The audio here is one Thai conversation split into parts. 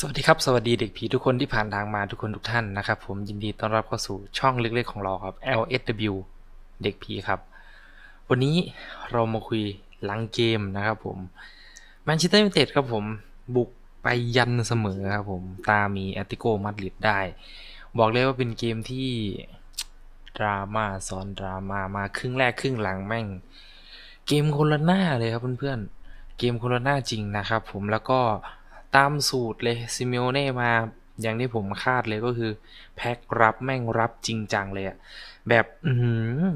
สวัสดีครับ สวัสดีเด็กผีทุกคนที่ผ่านทางมาทุกคนทุกท่านนะครับผมยินดีต้อนรับเข้าสู่ช่องเล็กๆของเราครับ LSW เด็กผีครับ วันนี้เรามาคุยหลังเกมนะครับผมแมนเชสเตอร์ยูไนเต็ดครับผมบุกไปยันเสมอครับผมตามมีแอตติโกมาดริดได้ บอกเลยว่าเป็นเกมที่ดราม่าซ้อนดราม่ามาครึ่งแรกครึ่งหลังแม่ง เกมคนละหน้าเลยครับเพื่อนๆเกมคนละหน้าจริงนะครับผมแล้วก็ ตามสูตรเลยซิเมโอเน่มาอย่างที่ผมคาดเลยก็คือ แพ็กรับแม่งรับจริงจังเลยอะแบบ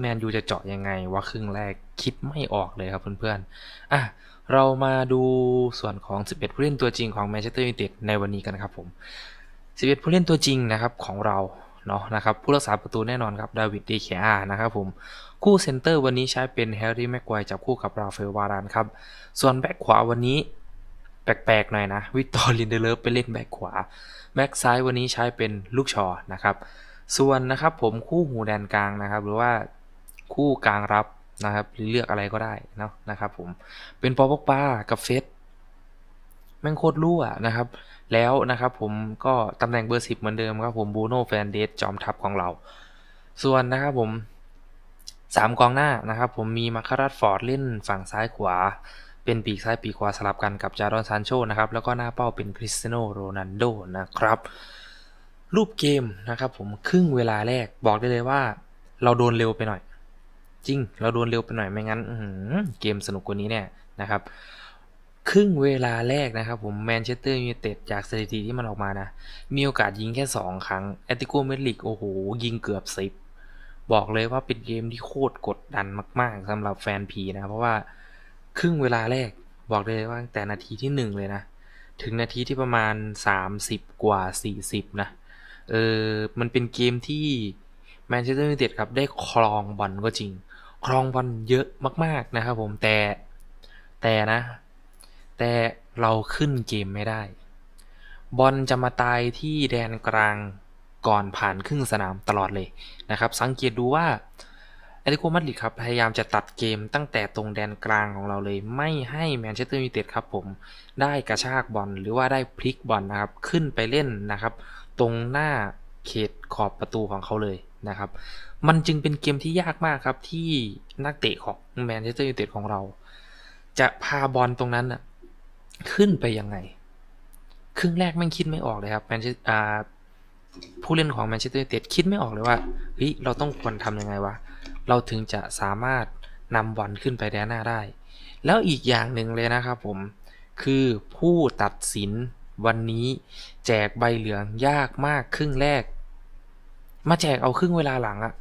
แมนยูจะเจาะยังไงว่าครึ่งแรกคิดไม่ออกเลยครับเพื่อนๆอะเรามาดูส่วนของ 11 ผู้เล่นตัวจริงของแมนเชสเตอร์ยูไนเต็ดในวันนี้กันครับผม 11 ผู้เล่นตัวจริงนะครับของเราเนาะนะครับผู้รักษาประตูแน่นอนครับดาวิดดีเคียนะครับผม คู่เซนเตอร์วันนี้ใช้เป็นแฮร์รี่แม็กไกวจับคู่กับราฟาเอลวารานครับ ส่วนแบ็คขวาวันนี้ แปลกๆหน่อยนะวิกตอร์ลินเดเลฟไปเล่นแบ็คขวาแบ็คซ้ายวันนี้ใช้เป็นลูกชอนะครับ ส่วนนะครับผมคู่หูแดนกลางนะครับ หรือว่าคู่กลางรับนะครับเลือกอะไรก็ได้นะนะครับผมเป็นปอปอกปากับเฟสแม่งโคตรรั่วนะครับ แล้วนะครับผมก็ตำแหน่งเบอร์สิบเหมือนเดิมครับผมบูโน่แฟนเดสจอมทัพของเรา ส่วนนะครับผมสามกองหน้านะครับผมมีมาคารัตฟอร์ดเล่นฝั่งซ้ายขวา เป็นปีกซ้ายปีกขวาสลับกันกับจารอนซานโชนะครับแล้วก็หน้าเป้าเป็นคริสเตียโนโรนัลโดนะครับรูปเกมนะครับผมครึ่งเวลาแรกบอกได้เลยว่า เราโดนเร็วไปหน่อย จริง เราโดนเร็วไปหน่อยไม่งั้นเกมสนุกกว่านี้แน่นะครับ ครึ่งเวลาแรกนะครับผมแมนเชสเตอร์ยูไนเต็ดจากสถิติที่มันออกมานะ มีโอกาสยิงแค่ 2 ครั้งแอตติโกเมดริกโอ้โห ยิงเกือบสิบบอกเลยว่าเป็นเกมที่โคตรกดดันมาก ๆสำหรับแฟนผีนะ เพราะว่า ครึ่งเวลาแรกบอกเลยว่าตั้งแต่นาทีที่1เลยนะ ถึงนาทีที่ประมาณ 30 กว่า 40 นะ เออมันเป็นเกมที่แมนเชสเตอร์ยูไนเต็ดครับ ได้ครองบอลก็จริง ครองบอลเยอะมาก ๆ นะครับผมแต่แต่นะ แต่เราขึ้นเกมไม่ได้ บอลจะมาตายที่แดนกลางก่อนผ่านครึ่งสนามตลอดเลยนะครับ สังเกตดูว่า ตเลติโกมาดริดครับพยายามจะตัดเกมตั้งแต่ตรงแดนกลางของเราเลย ไม่ให้แมนเชสเตอร์ยูไนเต็ดครับผมได้กระชากบอลหรือว่าได้พลิกบอลนะครับขึ้นไปเล่นนะครับ ตรงหน้าเขตขอบประตูของเขาเลยนะครับ มันจึงเป็นเกมที่ยากมากครับที่นักเตะของแมนเชสเตอร์ยูไนเต็ดของเรา จะพาบอลตรงนั้นขึ้นไปยังไง ครึ่งแรกแม่คิดไม่ออกเลยครับแมนเชสผู้เล่นของแมนเชสเตอร์ยูไนเต็ดคิดไม่ออกเลยว่าเฮ้ยเราต้องควรทำยังไงวะ เราถึงจะสามารถนำบอลขึ้นไปแดนหน้าได้ แล้วอีกอย่างหนึ่งเลยนะครับผม คือผู้ตัดสินวันนี้แจกใบเหลืองยากมากครึ่งแรก มาแจกเอาครึ่งเวลาหลังอะ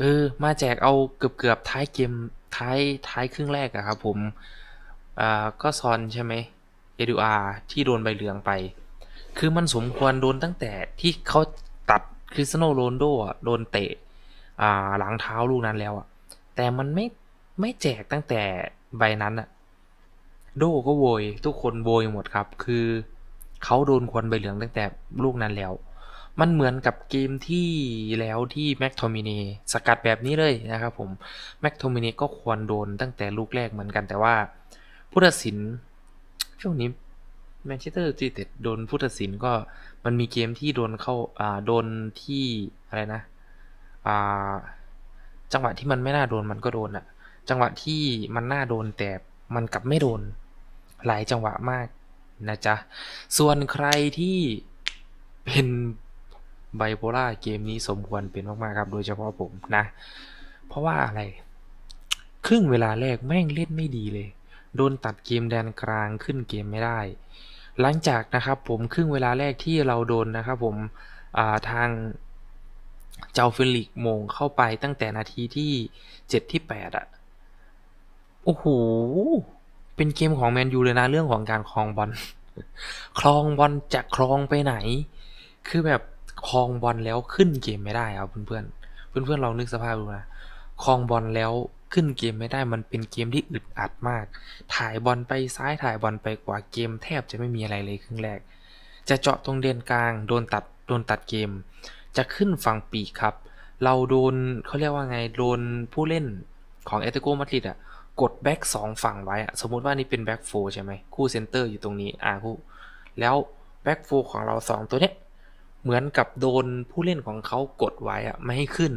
เออ มาแจกเอาเกือบเกือบท้ายเกมท้ายท้ายครึ่งแรกอะครับผมอ่าก็ซอนใช่ไหมเอดูอาที่โดนใบเหลืองไป คือมันสมควรโดนตั้งแต่ที่เขาตัดคริสโนโรนโดโดนเตะ หลังเท้าลูกนั้นแล้วอะ แต่มันไม่ไม่แจกตั้งแต่ใบนั้นอะ โดก็โวย ทุกคนโวยหมดครับ คือเขาโดนควนใบเหลืองตั้งแต่ลูกนั้นแล้ว มันเหมือนกับเกมที่แล้วที่แม็กโทมินีสกัดแบบนี้เลยนะครับผมแม็กโทมินีก็ควรโดนตั้งแต่ลูกแรกเหมือนกันแต่ว่าผู้ตัดสินช่วงนี้แมนเชสเตอร์ยูไนเต็ดโดนผู้ตัดสินก็มันมีเกมที่โดนเข้าอ่าโดนที่อะไรนะ จังหวะที่มันไม่น่าโดนมันก็โดนอะจังหวะที่มันน่าโดนแต่มันกลับไม่โดน หลายจังหวะมากนะจ๊ะ ส่วนใครที่เป็นไบโพล่าเกมนี้สมควรเป็นมาก ๆ ครับ โดยเฉพาะผมนะ เพราะว่าอะไร ครึ่งเวลาแรกแม่งเล่นไม่ดีเลย โดนตัดเกมแดนกลางขึ้นเกมไม่ได้ หลังจากนะครับผมครึ่งเวลาแรกที่เราโดนนะครับผมาทาง เจ้าฟิลิกมงเข้าไปตั้งแต่นาทีที่เจ็ดที่แปดอะโอ้โห เป็นเกมของแมนยูเลยนะเรื่องของการครองบอลครองบอลจะครองไปไหน คือแบบครองบอลแล้วขึ้นเกมไม่ได้ครับเพื่อนๆ เพื่อนๆลองนึกสภาพดูนะครองบอลแล้วขึ้นเกมไม่ได้มันเป็นเกมที่อึดอัดมาก ถ่ายบอลไปซ้ายถ่ายบอลไปขวาเกมแทบจะไม่มีอะไรเลยครึ่งแรก จะเจาะตรงเดนกลางโดนตัดโดนตัดเกม จะขึ้นฝั่งปีกครับ เราโดนเขาเรียกว่าไงโดนผู้เล่นของเอตโกมาดริดอะกดแบ็กสองฝั่งไว้อะสมมุติว่านี่เป็นแบ็กโฟใช่ไหมคู่เซนเตอร์อยู่ตรงนี้อ่าคู่แล้วแบ็กโฟของเราสองตัวเนี้ยเหมือนกับโดนผู้เล่นของเขากดไว้อะไม่ให้ขึ้น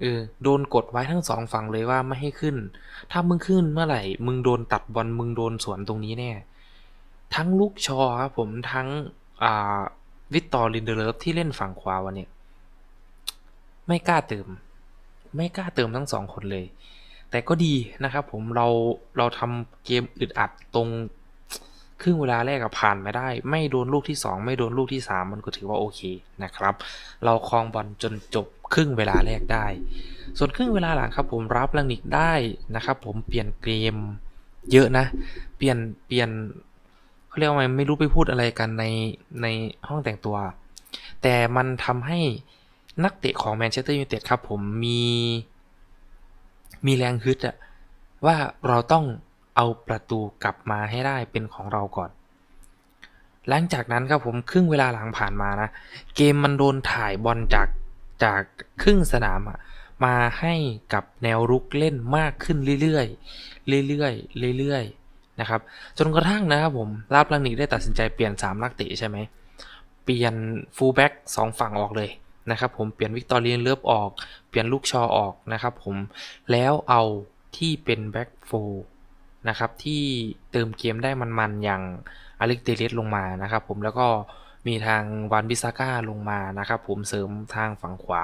เออโดนกดไว้ทั้งสองฝั่งเลยว่าไม่ให้ขึ้น ถ้ามึงขึ้นเมื่อไหร่มึงโดนตัดบอลมึงโดนสวนตรงนี้แน่ ทั้งลูกชอครับผมทั้งอ่า วิตตอร์ลินเดเลฟที่เล่นฝั่งขวาวันนี้ไม่กล้าเติม ไม่กล้าเติมทั้งสองคนเลย แต่ก็ดีนะครับผมเราเราทำเกมอึดอัดตรงครึ่งเวลาแรกอะผ่านมาได้ ไม่โดนลูกที่ 2 ไม่โดนลูกที่ 3 มันก็ถือว่าโอเคนะครับ เราครองบอลจนจบครึ่งเวลาแรกได้ ส่วนครึ่งเวลาหลังครับผมรับลังนิกได้นะครับ ผมเปลี่ยนเกมเยอะนะ เปลี่ยนเปลี่ยน เรียกว่าไม่รู้ไปพูดอะไรกันในในห้องแต่งตัว แต่มันทำให้นักเตะของแมนเชสเตอร์ยูไนเต็ดครับผมมีมีแรงฮึดอะว่าเราต้องเอาประตูกลับมาให้ได้เป็นของเราก่อน หลังจากนั้นครับผมครึ่งเวลาหลังผ่านมานะ เกมมันโดนถ่ายบอลจากจากครึ่งสนามอะมาให้กับแนวรุกเล่นมากขึ้นเรื่อยๆเรื่อยๆเรื่อยๆ นะครับจนกระทั่งนะครับผมลาบลังนิกได้ตัดสินใจเปลี่ยน 3 นักเตะใช่ไหมเปลี่ยนฟูลแบ็กสองฝั่งออกเลยนะครับผมเปลี่ยนวิกตอเรียนเลิฟออก เปลี่ยนลูกชอออกนะครับผมแล้วเอาที่เป็นแบ็กโฟนะครับที่เติมเกมได้มันๆ อย่างอเล็กเตเลสลงมานะครับผมแล้วก็มีทางวานบิซาก้าลงมานะครับผมเสริมทางฝั่งขวา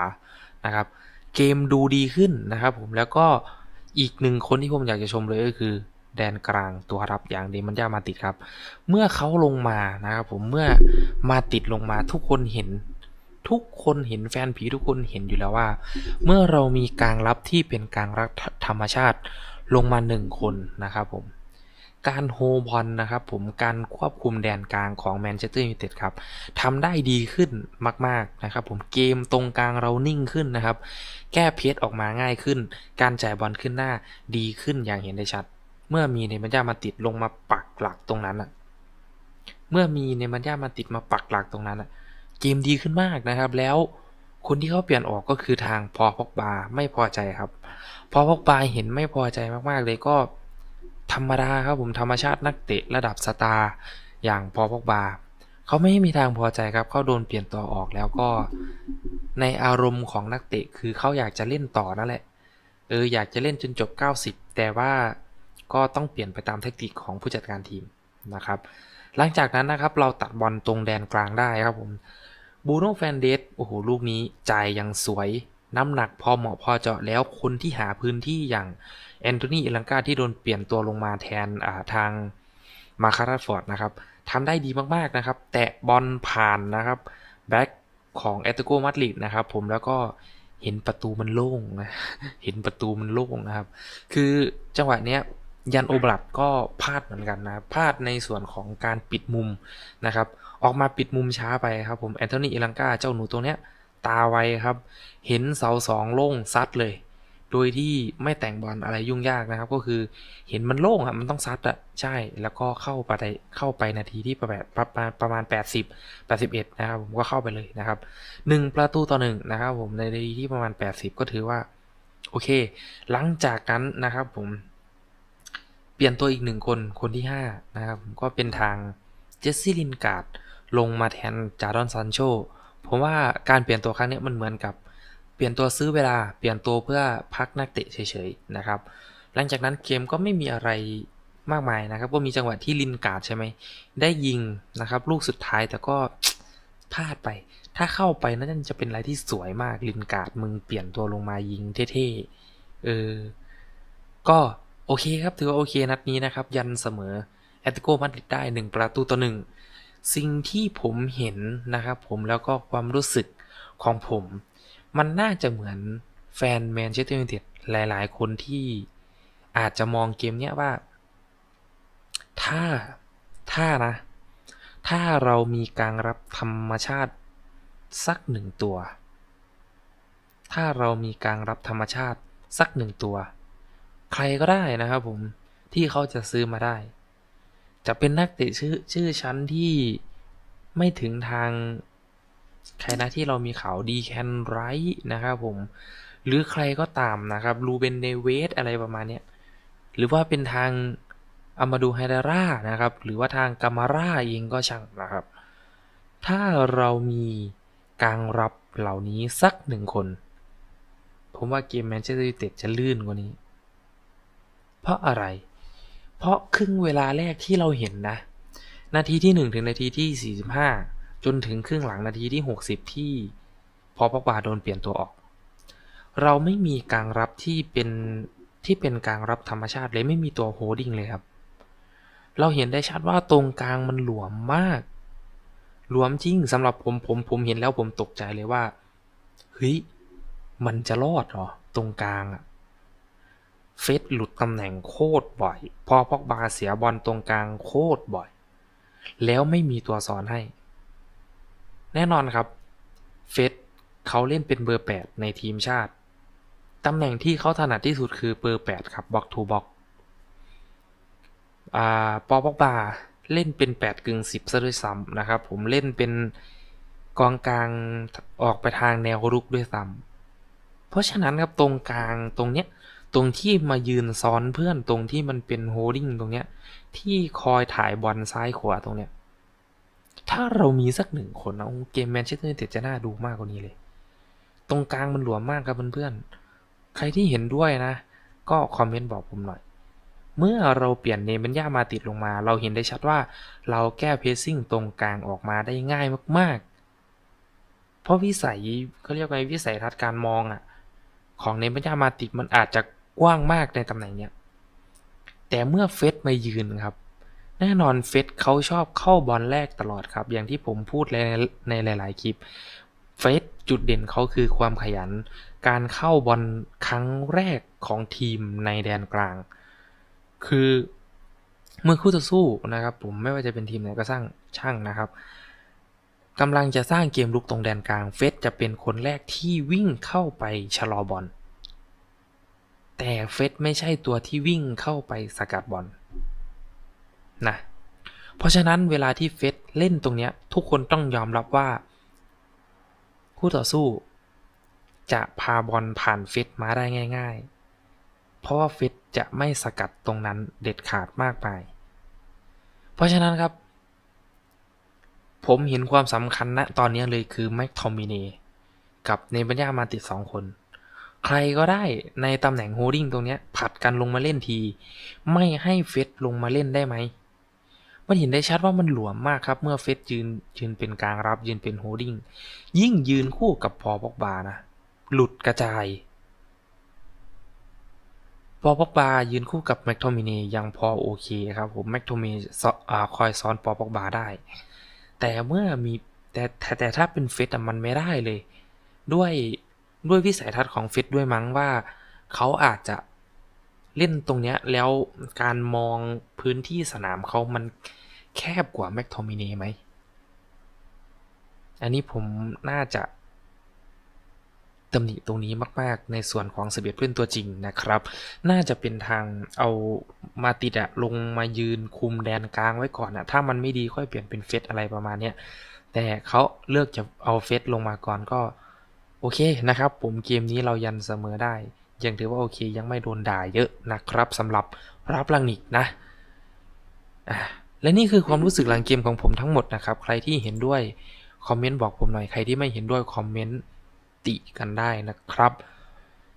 นะครับเกมดูดีขึ้นนะครับผมแล้วก็อีกหนึ่งคนที่ผมอยากจะชมเลยก็คือ แดนกลางตัวรับอย่างเดมันยามาติดครับ เมื่อเขาลงมานะครับผมเมื่อมาติดลงมาทุกคนเห็นทุกคนเห็นแฟนผีทุกคนเห็นอยู่แล้วว่า เมื่อเรามีกลางรับที่เป็นกลางรับธรรมชาติลงมาหนึ่งคนนะครับผมการโฮบอลนะครับผมการควบคุมแดนกลางของแมนเชสเตอร์ยูไนเต็ดครับทำได้ดีขึ้นมากๆนะครับผมเกมตรงกลางเรานิ่งขึ้นนะครับ แก้เพจออกมาง่ายขึ้น การจ่ายบอลขึ้นหน้าดีขึ้นอย่างเห็นได้ชัด เมื่อมีเนมันย่ามาติดลงมาปักหลักตรงนั้นอะเมื่อมีเนมันย่ามาติดมาปักหลักตรงนั้นอะเกมดีขึ้นมากนะครับ แล้วคนที่เขาเปลี่ยนออกก็คือทางพอพกบาไม่พอใจครับ พอพกบาเห็นไม่พอใจมากๆเลยก็ธรรมดาครับผมธรรมชาตินักเตะระดับสตาร์อย่างพอพกบาเขาไม่มีทางพอใจครับเขาโดนเปลี่ยนตัวออกแล้วก็ในอารมณ์ของนักเตะคือเขาอยากจะเล่นต่อนั่นแหละเอออยากจะเล่นจนจบ 90 แต่ว่า ก็ต้องเปลี่ยนไปตามเทคนิคของผู้จัดการทีมนะครับ หลังจากนั้นนะครับเราตัดบอลตรงแดนกลางได้ครับผมบูโน่แฟนเดสโอ้โหลูกนี้จ่ายยังสวย น้ำหนักพอเหมาะพอเจาะแล้วคนที่หาพื้นที่อย่างแอนโทนีเอลังกาที่โดนเปลี่ยนตัวลงมาแทนาทางมาคาราฟอร์ดนะครับทำได้ดีมากๆนะครับ แตะบอลผ่านนะครับแบ็คของแอตโกมาดริดนะครับผมแล้วก็เห็นประตูมันโล่งนะเห็นประตูมันโล่งนะครับ คือจังหวะเนี้ย ยันโอบลัดก็พลาดเหมือนกันนะพลาดในส่วนของการปิดมุมนะครับ ออกมาปิดมุมช้าไปครับผมแอนโทนีเอลังกาเจ้าหนูตัวเนี้ยตาไวครับ เห็นเสาสองโล่งซัดเลย โดยที่ไม่แต่งบอลอะไรยุ่งยากนะครับ ก็คือเห็นมันโล่งอะมันต้องซัดอะใช่แล้วก็เข้าไปเข้าไปนาทีที่ประมาณประมาณ 80 81 นะครับผมก็เข้าไปเลยนะครับหนึ่งประตูต่อหนึ่งนะครับผมในนาทีที่ประมาณ 80 ก็ถือว่า โอเค หลังจากนั้นนะครับผม เปลี่ยนตัวอีกหนึ่งคนคนที่ 5 นะครับ ก็เป็นทางเจสซี่ลินการ์ดลงมาแทนจาร์ดอนซันโชผมว่าการเปลี่ยนตัวครั้งนี้มันเหมือนกับ เปลี่ยนตัวซื้อเวลาเปลี่ยนตัวเพื่อพักนักเตะเฉยๆนะครับ หลังจากนั้นเกมก็ไม่มีอะไรมากมายนะครับ ก็มีจังหวะที่ลินการ์ดใช่ไหมได้ยิงนะครับ ลูกสุดท้ายแต่ก็พลาดไป ถ้าเข้าไปนั่นจะเป็นอะไรที่สวยมากลินการ์ดมึงเปลี่ยนตัวลงมายิงเท่ๆเออก็ โอเคครับถือว่าโอเคนัดนี้นะครับ ยันเสมอแอตติโกมาดริดได้ 1 ประตูต่อหนึ่งสิ่งที่ผมเห็นนะครับผมแล้วก็ความรู้สึกของผม มันน่าจะเหมือนแฟนแมนเชสเตอร์ยูไนเต็ดหลายๆ คนที่อาจจะมองเกมเนี้ยว่า ถ้าถ้านะ ถ้าเรามีการรับธรรมชาติสักหนึ่งตัว ถ้าเรามีการรับธรรมชาติสักหนึ่งตัว ใครก็ได้นะครับผมที่เขาจะซื้อมาได้ จะเป็นนักเตะชื่อชื่อชั้นที่ไม่ถึงทางใครนะที่เรามีข่าวดีแคนไรท์นะครับผม หรือใครก็ตามนะครับลูเบนเนเวสอะไรประมาณเนี้ยหรือว่าเป็นทางอามาดูไฮดาร่านะครับ หรือว่าทางกามาร่าเองก็ช่างนะครับ ถ้าเรามีกลางรับเหล่านี้สักหนึ่งคน ผมว่าเกมแมนเชสเตอร์ยูไนเต็ดจะลื่นกว่านี้ เพราะอะไร เพราะครึ่งเวลาแรกที่เราเห็นนะ นาทีที่ 1 ถึงนาทีที่ 45 จนถึงครึ่งหลังนาทีที่ 60 ที่พอปอกบาโดนเปลี่ยนตัวออก เราไม่มีกลางรับที่เป็นที่เป็นกลางรับธรรมชาติเลยไม่มีตัวโฮดดิ้งเลยครับ เราเห็นได้ชัดว่าตรงกลางมันหลวมมาก หลวมจริงสำหรับผมผมผมเห็นแล้วผมตกใจเลยว่าเฮ้ยมันจะรอดเหรอ ตรงกลางอะ เฟสหลุดตำแหน่งโคตรบ่อย พอพอกบาเสียบอลตรงกลางโคตรบ่อย แล้วไม่มีตัวสอนให้ แน่นอนครับ เฟสเขาเล่นเป็นเบอร์ 8 ในทีมชาติ ตำแหน่งที่เขาถนัดที่สุดคือเบอร์ 8 ครับบ็อกทูบ็อกอ่าปอปอกบาเล่นเป็น 8 กึ่ง 10 ซะด้วยซ้ำนะครับ ผมเล่นเป็นกองกลางออกไปทางแนวรุกด้วยซ้ำเพราะฉะนั้นครับตรงกลางตรงเนี้ย ตรงที่มายืนซ้อนเพื่อนตรงที่มันเป็นโฮดดิ้งตรงเนี้ย ที่คอยถ่ายบอลซ้ายขวาตรงเนี้ย ถ้าเรามีสักหนึ่งคนนะเกมแมนเชสเตอร์ยูไนเต็ดจะน่าดูมากกว่านี้เลย ตรงกลางมันหลวมมากครับเพื่อนๆ ใครที่เห็นด้วยนะ ก็คอมเมนต์บอกผมหน่อย เมื่อเราเปลี่ยนเนมันย่ามาติดลงมา เราเห็นได้ชัดว่าเราแก้เพซซิ่งตรงกลางออกมาได้ง่ายมากๆ เพราะวิสัยเขาเรียกว่าวิสัยทัศน์การมองอะของเนมันย่ามาติดมันอาจจะ กว้างมากในตำแหน่งเนี้ยแต่เมื่อเฟสมายืนครับ แน่นอนเฟสเขาชอบเข้าบอลแรกตลอดครับ อย่างที่ผมพูดในในหลาย ๆ คลิป เฟสจุดเด่นเขาคือความขยัน การเข้าบอลครั้งแรกของทีมในแดนกลาง คือเมื่อคู่ต่อสู้นะครับ ผมไม่ว่าจะเป็นทีมไหนก็สร้างช่างนะครับกำลังจะสร้างเกมลุกตรงแดนกลางเฟสจะเป็นคนแรกที่วิ่งเข้าไปชะลอบอล แต่เฟสไม่ใช่ตัวที่วิ่งเข้าไปสกัดบอลนะเพราะฉะนั้นเวลาที่เฟสเล่นตรงเนี้ยทุกคนต้องยอมรับว่า คู่ต่อสู้ จะพาบอลผ่านเฟสมาได้ง่าย ๆ เพราะว่าเฟสจะไม่สกัดตรงนั้นเด็ดขาดมากไป เพราะฉะนั้นครับ ผมเห็นความสำคัญณตอนนี้เลยคือแม็กทอมิเนกับเนบัญญามาติดสองคน ใครก็ได้ในตำแหน่งโฮดดิ้งตรงนี้ผัดกันลงมาเล่นที ไม่ให้เฟสลงมาเล่นได้ไหมมันเห็นได้ชัดว่ามันหลวมมากครับ เมื่อเฟสยืนยืนเป็นกลางรับยืนเป็นโฮดดิ้งยิ่งยืนคู่กับพอปอกบานะ หลุดกระจาย พอปอกบายืนคู่กับแม็กโทมินียังพอโอเคครับผมแม็กโทมินีคอยซ้อนปอปอกบาได้ แต่เมื่อมีแต่แต่แต่ถ้าเป็นเฟสมันไม่ได้เลย ด้วย ด้วยวิสัยทัศน์ของเฟสด้วยมั้งว่าเขาอาจจะเล่นตรงเนี้ยแล้วการมองพื้นที่สนามเขามันแคบกว่าแม็กโทมินีไหม อันนี้ผมน่าจะตำหนิตรงนี้มาก ๆ ในส่วนของสเบียเพื่อนตัวจริงนะครับ น่าจะเป็นทางเอามาติดอะลงมายืนคุมแดนกลางไว้ก่อนอะถ้ามันไม่ดีค่อยเปลี่ยนเป็นเฟสอะไรประมาณเนี้ยแต่เขาเลือกจะเอาเฟสลงมาก่อนก็ โอเคนะครับผมเกมนี้เรายันเสมอได้ ยังถือว่าโอเคยังไม่โดนด่าเยอะนะครับสำหรับรับลังนิกนะและนี่คือความรู้สึกหลังเกมของผมทั้งหมดนะครับ ใครที่เห็นด้วยคอมเมนต์บอกผมหน่อย ใครที่ไม่เห็นด้วยคอมเมนต์ติกันได้นะครับ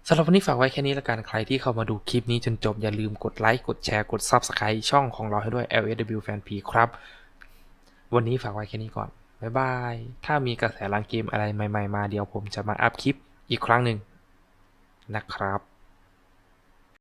สำหรับวันนี้ฝากไว้แค่นี้ละกันใครที่เข้ามาดูคลิปนี้จนจบ อย่าลืมกดไลค์กดแชร์กด Subscribe ช่องของเราให้ด้วย LSW Fan P ครับ วันนี้ฝากไว้แค่นี้ก่อน บ๊ายบาย ถ้ามีกระแสรังเกมอะไรใหม่ ๆ มาเดี๋ยวผมจะมาอัพคลิปอีกครั้งหนึ่งนะครับ